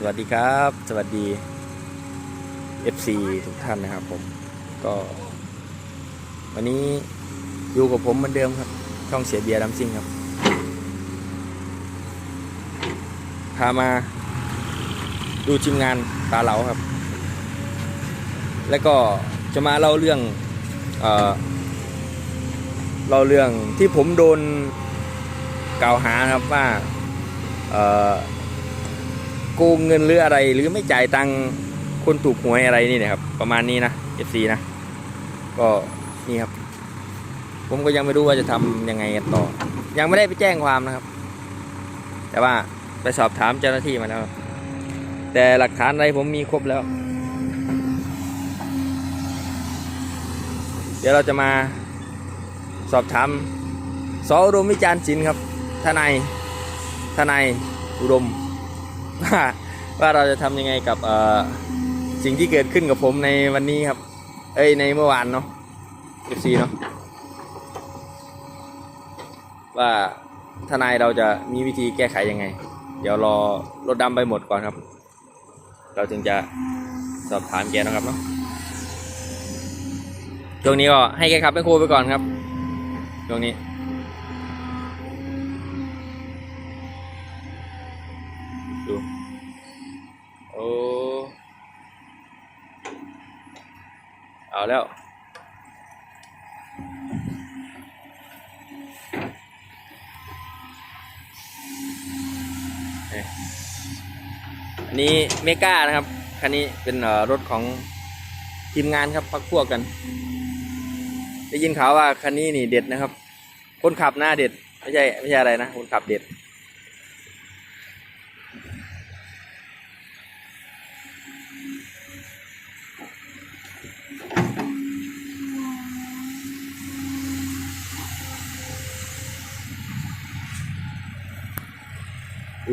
สวัสดีครับ สวัสดี FC ทุกท่านนะครับ ผมก็ วันนี้อยู่กับผมเหมือนเดิมครับ ช่องเสียเบียร์ดัมซิงครับ พามาดูทีมงานตาเหลาครับ แล้วก็จะมาเล่าเรื่องเอ่อเล่าเรื่องที่ผมโดนกล่าวหาครับว่าเอ่อ โกงเงินหรืออะไร หรือไม่จ่ายตังค์คนถูกหวยอะไรนี่นะครับ ประมาณนี้นะ FC นะ ก็นี่ครับ ผมก็ยังไม่รู้ว่าจะทำยังไงกันต่อ ยังไม่ได้ไปแจ้งความนะครับ แต่ว่าไปสอบถามเจ้าหน้าที่มาแล้ว แต่หลักฐานอะไรผมมีครบแล้ว เดี๋ยวเราจะมาสอบถามสออุดมวิจารณ์ศิลป์ครับ ทนาย ทนายอุดม ว่าว่าเราจะทำยังไงกับเอ่อสิ่งที่เกิดขึ้นกับผมในวันนี้ครับ เอ้ยในเมื่อวานเนาะ FC เนาะว่าทนายเราจะมีวิธีแก้ไขยังไง เดี๋ยวรอรถดำไปหมดก่อนครับ เราจึงจะสอบถามแกนะครับเนาะช่วงนี้ก็ให้แกขับไปโคไปก่อนครับช่วงนี้ เอาแล้ว อันนี้เมกานะครับ คันนี้เป็นรถของทีมงานครับพักพวกกัน ได้ยินข่าวว่าคันนี้นี่เด็ดนะครับ คนขับหน้าเด็ด ไม่ใช่ไม่ใช่อะไรนะ คนขับเด็ด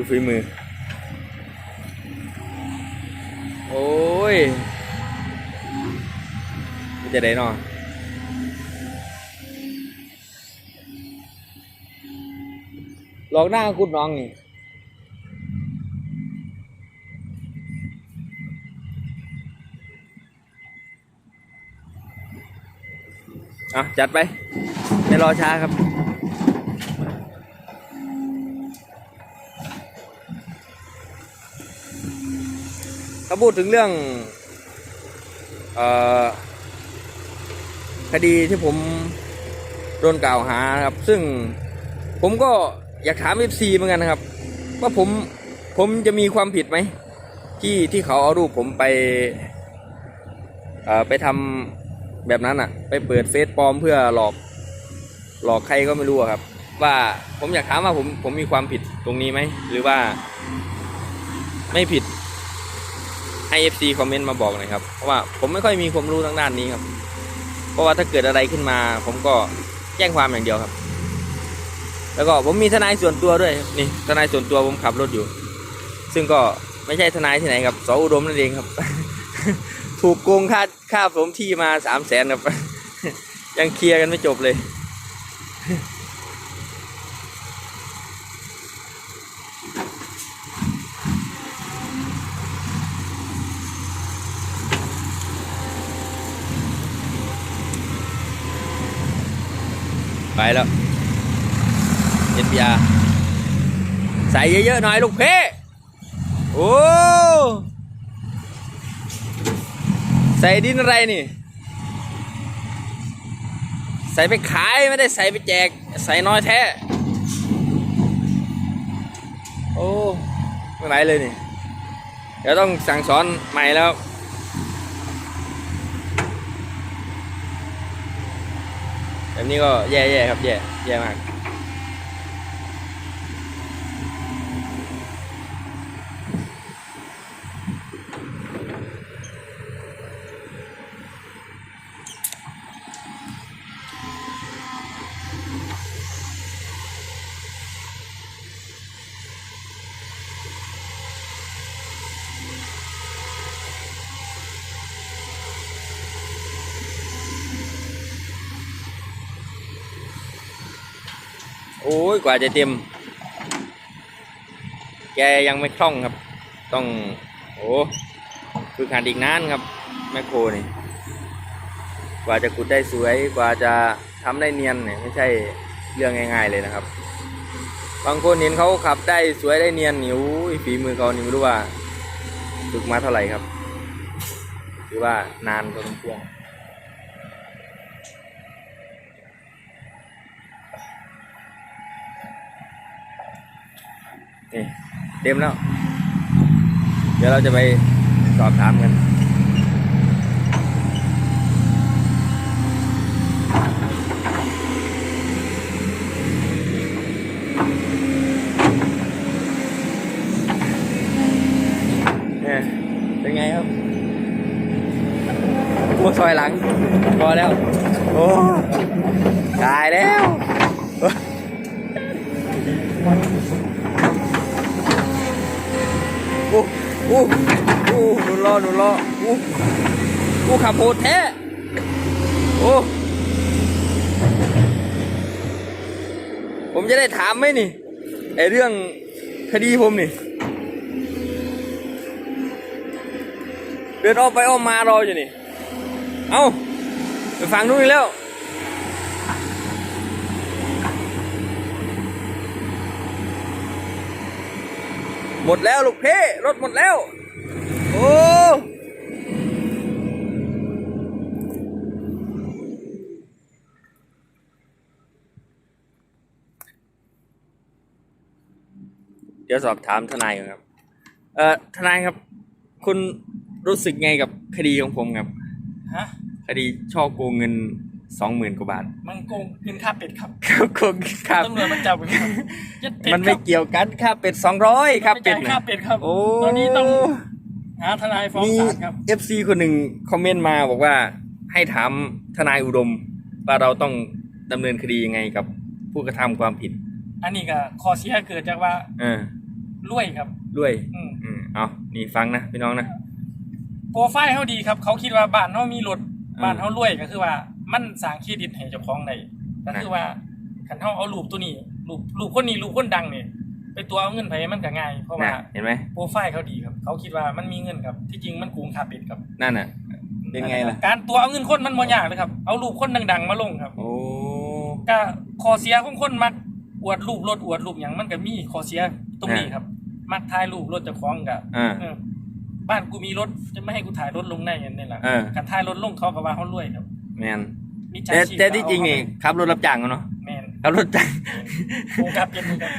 ฝีมือ โอ้ยจะได้นอนหลอกหน้าคุณน้องนี่อะจัดไป ไม่รอช้าครับาพูดถึงเรื่องออคดีที่ผมโดนกล่าวหาครับ ซึ่งผมก็อยากถามเอฟซีเหมือนกันนะครับ ว่าผมผมจะมีความผิดไหมที่ที่เขาเอารูปผมไปไปทำแบบนั้นอะไปเปิดเฟซปลอมเพื่อหลอกหลอกใครก็ไม่รู้ครับ ว่าผมอยากถามว่าผมผมมีความผิดตรงนี้ไหมหรือว่าไม่ผิด ให้ FC คอมเมนต์มาบอกหน่อยครับ เพราะว่าผมไม่ค่อยมีความรู้ทางด้านนี้ครับ เพราะว่าถ้าเกิดอะไรขึ้นมา ผมก็แจ้งความอย่างเดียวครับ แล้วก็ผมมีทนายส่วนตัวด้วยนี่ทนายส่วนตัวผมขับรถอยู่ ซึ่งก็ไม่ใช่ทนายที่ไหนครับสออุดมนั่นเองครับ ถูกโกงค่าค่าสมที่มาสามแสนครับยังเคลียร์กันไม่จบเลย ไปแล้วเอ็นพีอาใส่เยอะๆหน่อยลูกเพ่โอ้ใส่ดินอะไรนี่ ใส่ไปขายไม่ได้ใส่ไปแจก ใส่น้อยแท้ โอ้ไม่ไหวเลยนี่ เดี๋ยวต้องสั่งสอนใหม่แล้ว แบบนี้ก็แย่ๆครับแย่แย่มาก โอ้ยกว่าจะเต็ม แกยังไม่คล่องครับ ต้องโอ้ฝึกหัดอีกนานครับแมคโครนี่กว่าจะขุดได้สวยกว่าจะทำได้เนียนเนี่ยไม่ใช่เรื่องง่ายๆเลยนะครับ บางคนเห็นเขาขับได้สวยได้เนียนนิ้วฝีมือเขานี่ไม่รู้ว่าฝึกมาเท่าไหร่ครับหรือว่านานพอสมควร นี่เต็มแล้ว เดี๋ยวเราจะไปสอบถามกันเนี่ยเป็นไงครับโอ้ซอยหลังพอแล้ว โอ้ อ้หนูรอหนูรอโอ้โอ้ขับโหดแท้โอ้ผมจะได้ถามไหมนี่ไอเรื่องคดีผมนี่ เดินออกไปออกมารออยู่นี่ เอาไปฟังนู้นอีกแล้วหมดแล้วลูกเพ่รถหมดแล้ว โอ้ เดี๋ยวสอบถามทนายก่อนครับ เอ่อทนายครับ คุณรู้สึกไงกับคดีของผมครับ ฮะ คดีช่อโกงเงินสองหมื่นกว่าบาท มันโกงเงินค่าเป็ดครับครับโกงครับ ตำรวจมันจับผมครับยัดเป็ดมันไม่ครับเกี่ยวกันค่าเป็ดสองร้อยค่าไม่เป็ดจ่ายนะค่าเป็ดครับ โอ้ ตอนนี้ต้องหาทนายฟ้องมีศาลครับ เอฟซีคนหนึ่งคอมเมนต์มาบอกว่าให้ถามทนายอุดม ว่าเราต้องดำเนินคดียังไงกับผู้กระทำความผิด อันนี้ก็คอเสียเกิดจากว่า เออ รวยครับด้วย อืมอืมเอานี่ฟังนะพี่น้องนะโปรไฟล์เขาดีครับ เขาคิดว่าบ้านเขามีรถอืมบ้านเขารวยก็คือว่า มันสร้างเครดิตให้เจ้าของได้ก็คือว่าคันเขาเอารูปตัวนี้รูปรูปคนนี้รูปคนดังเนี่ยไปตัวเอาเงินไปมันก็ง่ายเพราะว่านะเห็นไหมโปรไฟล์เขาดีครับ เขาคิดว่ามันมีเงินครับ ที่จริงมันโกงค่าเป็ดครับนั่นน่ะเป็นไงล่ะการตัวเอาเงินคนมันบ่ยากเลยครับ เอารูปคนดัง ๆ มาลงครับ โอ้ก็ข้อเสียของคนมักอวดรูปรถอวดรูปหยังมันก็มีข้อเสียตรงนี้ครับ มักถ่ายรูปรถเจ้าของก็อ่าเออบ้านกูมีรถจะไม่ให้กูถ่ายรถลงได้ยังนี่แหละเออ การถ่ายรถลงเขาก็ว่าเขารวยครับแมนมิจฉาแต่ชีพแต่ที่จริงนี่ขับรถรับจ้างกันเนาะแม่นขับรถจ้างโกงครับเป็นเหมือนกัน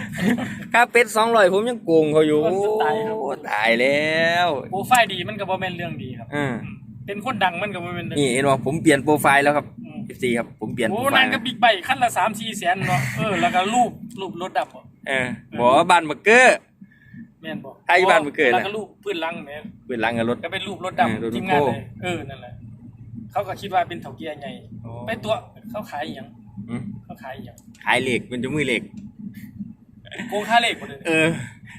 ค่าเป็ดสองร้อยผมยังโกงเขาอยู่โอ้ยตายครับ โอ้ตายแล้วโปรไฟล์ดีมันก็บ่แม่นเรื่องดีครับ อ่าอืมเป็นคนดังมันก็บ่แม่นเรื่องนี่เห็นว่าผมเปลี่ยนโปรไฟล์แล้วครับอืม FC ครับผมเปลี่ยนโปโอ้รไฟนั่นล์ก็นะบิ๊กไบค์คันละ3-4แสนเนาะเออแล้วก็รูปรูปรถดับบ่เออบอกว่าบ้านบักเกอร์แม่นบ่ไอ้บ้านมันเกิดแล้วน่ะก็รูปพื้นหลังแม่นเปิดหลังกับรถก็เป็นรูปรถเออรถดำทีมงานโก้เลยเออนั่นแหละเขาก็คิดว่าเป็นเถาเกียร์ใหญ่ไปตัวเขาขายอหย่างอืมเขาขายอหย่างขายเหล็กเป็นจมือเหล็กโกงค่าเลขหมดเลยเออ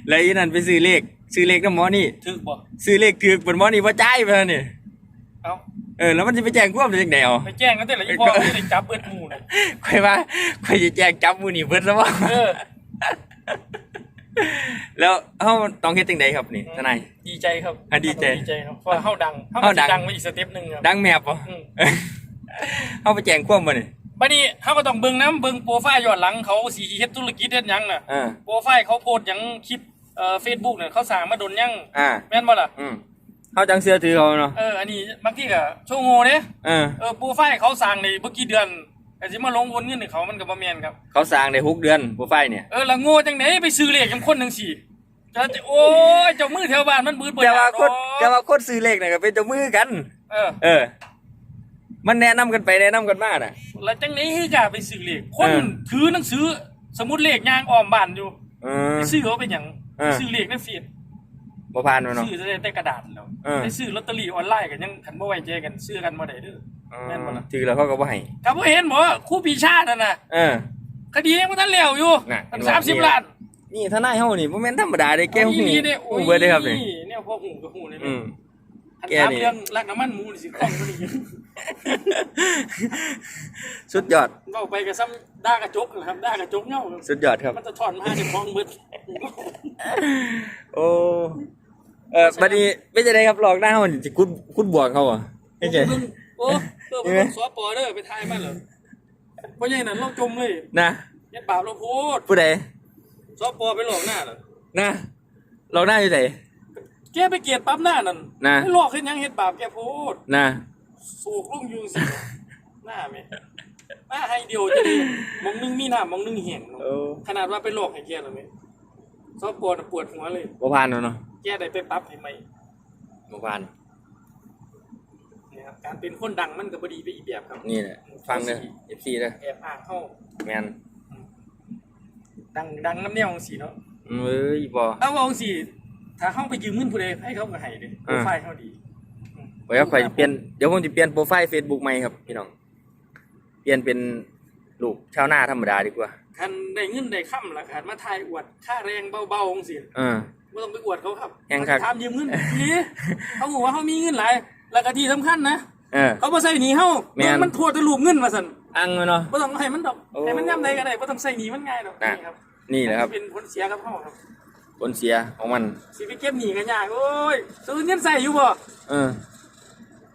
แล้วอีนั่นไปซื้อเลขซื้อเลขกับหมอนี่ถึกบ่ซื้อเลขถือกบนหมอนี่ว่าจ่ายไปแล้วนี่เอ้าเออแล้วมันจะไปแจ้งความได้จังได๋อ๋อไปแจ้งกันแต่ละอีพ่อไม่ได้จับเบิดหมู่น่ะค่อยว่าค่อยจะแจ้งจับมื้อนี้เบิดแล้วบ่เออ แล้วเฮาต้องเฮ็ดจังไดครับนี่ทนาย ดีใจครับอะดีใจดีใจครับเพราะว่าเฮาดังเฮาเฮาดัดังงดังไปอีกสเต็ปหนึงครับดังแมบบ่อืมเฮาไปแจ้งความบ่นี่บัดนี้เฮาก็ต้องเบิ่งนํเบิ่งโปรไฟล์ย้อนหลังเขาสิเฮ็ดธุรกิจเฮ็ดหยังน่ะอ่าโปรไฟล์เขาโพสต์หยังคลิปเอ่อ Facebook เนี่ยเขาสร้างมาโดนยังอ่า แม่นบ่ล่ะอืมเฮาจังเชื่อถือเขาเนาะเอออันนี้บางทีก็โชว์โง่เด้เออ เออโปรไฟล์เขาสร้างในเมื่อกี้เดือน แต่สิมาลงวนเงินให้เขามันก็บ่แม่นครับ เขาสร้างได้หกเดือนโปรไฟล์เนี่ย เออละโง่จังได๋ไปซื้อเลขจังคนจังสี่จะจะโอ้ยเจ้ามือแถวบ้านมันบืดบ่แต่ว่าอยกคนดอกแต่ว่าคนซื้อเลขน่ะก็เป็นเจ้ามือกัน เออ เออ มันแนะนำกันไปแนะนำกันมาน่ะ แล้วจังได๋กล้าไปซื้อเลขคนเออ ถือหนังสือสมุดเลขย่างอ้อมบ้านอยู่เออ ไปซื้อเอาเป็นหยังเออ ซื้อเลขในฟีด บ่ผ่านมาเนาะ ซื้อได้แต่กระดาษแล้วเออไปซื้อลอตเตอรี่ออนไลน์กันยังคันบ่ไว้ใจกันซื้อกันบ่ได้เด้อ แม่นบ่ล่ะ ถือแล้วเขาก็บ่ให้ก็บ่เห็นบ่ครูปีชานั่นน่ะเออ คดียังบ่ทันแล้วอยู่น่ะมันเห็นว่า30ล้านนี่ทนายเฮานี่บ่แม่นธรรมดาเด้แก้วหูนี่เนี่ยหูเบิดเด้ครับนี่เนี่ยพวกหูกับหูเลยอืมอันแกถามนี่ เรื่องรักน้ำมันหมูนี่สิของมันอีกสุดยอด เว้าไปก็ซ้ำด่ากระจกนะครับด่ากระจกเงาครับสุดยอดครับ มันจะถอนมาจะมองมืดโอ้ เออบัดนี้ไม่ใช่ได้ครับหลอกหน้ามันจะคุดคุดบวกเขาอะไม่ใช่โอ้ เออผมสอปอเด้อไปทายมันเหรอเพราะยังนั้นเราจมเลยนะเฮ็ดบาปเราพูดผู้ใดสอปอไปหลอกหน้าเหรอนะหลอกหน้าอยู่ไหนแกไปเกลียดปั๊บหน้านั่นนะให้หลอกเฮ็ดหยังเฮ็ดบาปแกพูดนะสูกลุงยุงสิหน้าไหมหน้าให้เดียวจะดีมองนึงมีหน้ามองนึงเห็นโอ้ขนาดว่าไปหลอกให้แกแล้วไหมสอปอน่ะปวดหัวเลยบ่ผ่านแล้วเนาะแกได้ไปปรั๊บให้ไหมบ่ผ่านเนี่ย ครับ การเป็นคนดังมันก็บ่ดีไปอีกแบบครับนี่แหละฟังเด้อ FC เด้อแอบอ้างเข้าแมนดังดังน้ำแนวของสีเนาะเอ้ยบ่เอาว่าของสีถ้าเข้าไปยืมเงินผู้ใดให้เขาก็ให้เด้อ่าโปรไฟล์เขาดีเดี๋ยวข่อยสิเปลี่ยนเดี๋ยวผมจะเปลี่ยนโปรไฟล์ Facebook ใหม่ครับพี่น้อง เปลี่ยนเป็นลูกชาวนาธรรมดาดีกว่าคันได้เงินได้ค่ำละคันมาทายอวดค่าแรงเบาๆของสีเออไม่ต้องไปอวดเขาครับแห่งคักถามยืมเงินนี่เขาบอกว่าเขามีเงินหลาย แล้วก็ที่สำคัญนะ เออ เขาบ่ใส่หนีเฮาแม่น มันโทษแต่รูปเงินมาสั่นอังเนาะ บ่ต้องให้มันดอกโอ้ให้มันย่ำใดก็ได้บ่ต้องใส่หนีมันง่ายดอกน่ะ นี่ครับนี่แหละครับเป็นผลเสียกับเฮาครับผลเสียของมัน สิไปเก็บหนี้กันยากโอ้ยซื้อเงินใส่อยู่บ่เออ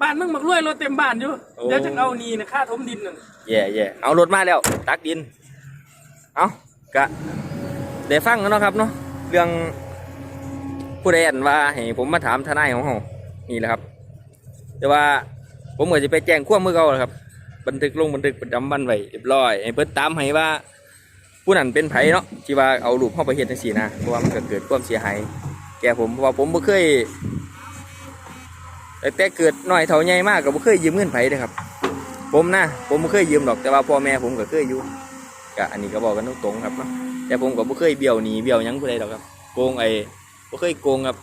บ้านมึงบักรวยรถเต็มบ้านอยู่ โอ้ เดี๋ยวจะเอาหนี้นะค่าถมดินนั่น แย่แย่เอารถมาแล้ว ตักดิน เอากะได้ฟังกันเนาะครับเนาะเรื่องผู้ใดอันว่าให้ผมมาถามทนายของเขานี่แหละครับ แต่ว่าผมก็จะไปแจ้งความมือเขาแหละครับ บันทึกลงบันทึกประจำวันไว้เรียบร้อยให้เพิ่นตามให้ว่า ผู้นั้นเป็นไผเนาะที่ว่าเอารูปเข้าไปเฮ็ดจังซี่นะเพราะว่ามันก็เกิดความเสียหายแก่ผมเพราะว่าผมบ่เคยแต่เกิดหน้อยเท่าใหญ่มากก็บ่เคยยืมเงินไผเด้อครับ ผมนะผมบ่เคยยืมดอกแต่ว่าพ่อแม่ผมก็เคยอยู่ก็อันนี้ก็บอกกันตรงๆครับเนาะแต่ผมก็บ่เคยเบี้ยวหนีเบี้ยวหยังผู้ใดดอกครับโกงไอ้บ่เคยโกงครับ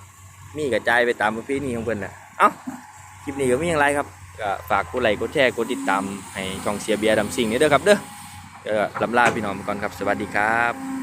มีกระจายไปตามประเพณีของเพิ่นน่ะเอ้า ลิปนี้ก็มีอย่างไรครับก็ฝากกดไลค์กดแชร์กดติดตามให้ช่องเสียเบียร์ดำซิ่งนี้เด้อครับเด้อลำลาพี่น้องไปก่อนครับสวัสดีครับ